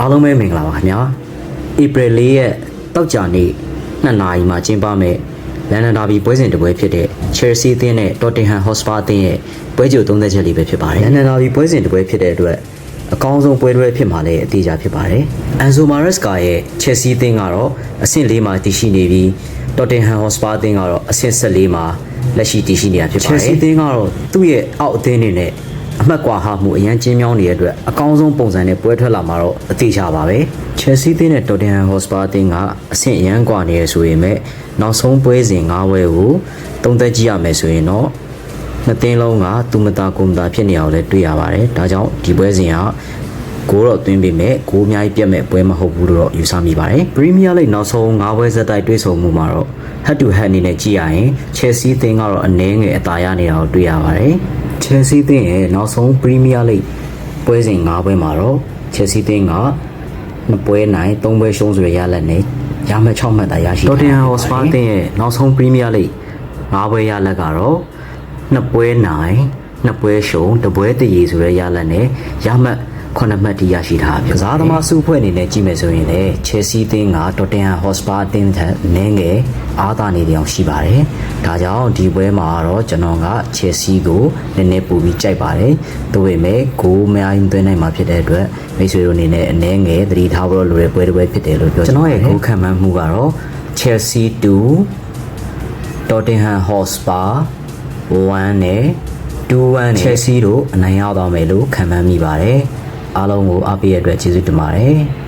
အားလုံးပဲမင်္ဂလာပါခင်ဗျာဧပြီ၄ရက်တောက်ကြနေ့2နာရီမှာကျင်းပမဲ့လန်ဒန်ဒါဘီပွဲစဉ်တစ်ပွဲဖြစ်တဲ့ Chelsea အသင်းနဲ့ Tottenham Hotspur အသင်းရဲ့ပွဲကြိုသုံးသက်ချက်လေးပဲဖြစ်ပါတယ်လန်ဒန်ဒါဘီပွဲစဉ်တစ်ပွဲဖြစ်တဲ့အတွက်အကောင်းဆုံးပွဲတွေဖြစ်မှာလည်းအသေးချာဖြစ်ပါတယ်။ Enzo Maresca ရဲ့ Chelsea အသင်းကတော့အဆင့်၄မှာတည်ရှိနေပြီး Tottenham Hotspur အသင်းကတော့အဆင့်၁၄မှာလက်ရှိတည်ရှိနေတာဖြစ်ပါတယ်။ Chelsea အသင်းကတော့သူ့ရဲ့အောက်အသင်းတွေနဲ့ အမှတ်ကွာဟမှုအရန်ကျင်းမြောင်းနေတဲ့အတွက်အကောင်းဆုံးပုံစံနဲ့ပွဲထွက်လာမှာတော့အသေးချပါပဲ။ Chelsea အသင်းနဲ့ Tottenham Hotspur အသင်းကအဆင့်အရန်ကွာနေရဆိုရင်မဲ့နောက်ဆုံးပွဲစဉ်၅ပွဲကိုသုံးသက်ကြည့်ရမယ်ဆိုရင်တော့နှစ်သင်းလုံးကသူမတာကိုမတာဖြစ်နေအောင်လည်းတွေ့ရပါတယ်။ဒါကြောင့်ဒီပွဲစဉ်ကကိုတော့သွင်းပေးမဲ့ကိုအများကြီးပြတ်မဲ့ပွဲမဟုတ်ဘူးလို့တော့ယူဆမိပါတယ်။ Premier League နောက်ဆုံး၅ပွဲဆက်တိုက်တွေ့ဆုံမှုမှာတော့ head to head အနေနဲ့ကြည့်ရရင် Chelsea အသင်းကတော့အနည်းငယ်အသာရနေတာကိုတွေ့ရပါတယ်။ Chelsea အသင်းရဲ့နောက်ဆုံး Premier League ပွဲစဉ်၅ပွဲမှာတော့ Chelsea အသင်းကနှစ်ပွဲနိုင်၃ပွဲရှုံးဆိုရရလက်နဲ့ရမှတ်6မှတ်သာရရှိ Tottenham Hotspur အသင်းရဲ့နောက်ဆုံး Premier League ၅ပွဲရလက်ကတော့နှစ်ပွဲနိုင်နှစ်ပွဲရှုံးတစ်ပွဲတည်ရဆိုရရလက်နဲ့ရမှတ်ခုနှစ်မှတ်တိရရှိထားပြီကစားသမားစုဖွဲ့အနေနဲ့ကြည့်မယ်ဆိုရင်လည်း Chelsea အသင်းက Tottenham Hotspur အသင်းထက်နည်းငယ် အားသာနေတယ်အောင်ရှိပါတယ်။ဒါကြောင့်ဒီပွဲမှာတော့ကျွန်တော်က Chelsea ကိုနည်းနည်းပိုပြီးကြိုက်ပါတယ်။ဒါပေမဲ့ဂိုးအများကြီးသွင်းနိုင်မှာဖြစ်တဲ့အတွက်မိတ်ဆွေတို့အနေနဲ့အနည်းငယ်သတိထားဖို့လိုတဲ့ပွဲတစ်ပွဲဖြစ်တယ်လို့ပြောကျွန်တော်ရဲ့ဂိုးခံမှန်းမှုကတော့ Chelsea 2 Tottenham Hotspur 1နဲ့2-1နဲ့ Chelsea တို့အနိုင်ရသွားမယ်လို့ခံမှန်းမိပါတယ်။အားလုံးကိုအားပေးရတဲ့အတွက်ကျေးဇူးတင်ပါတယ်။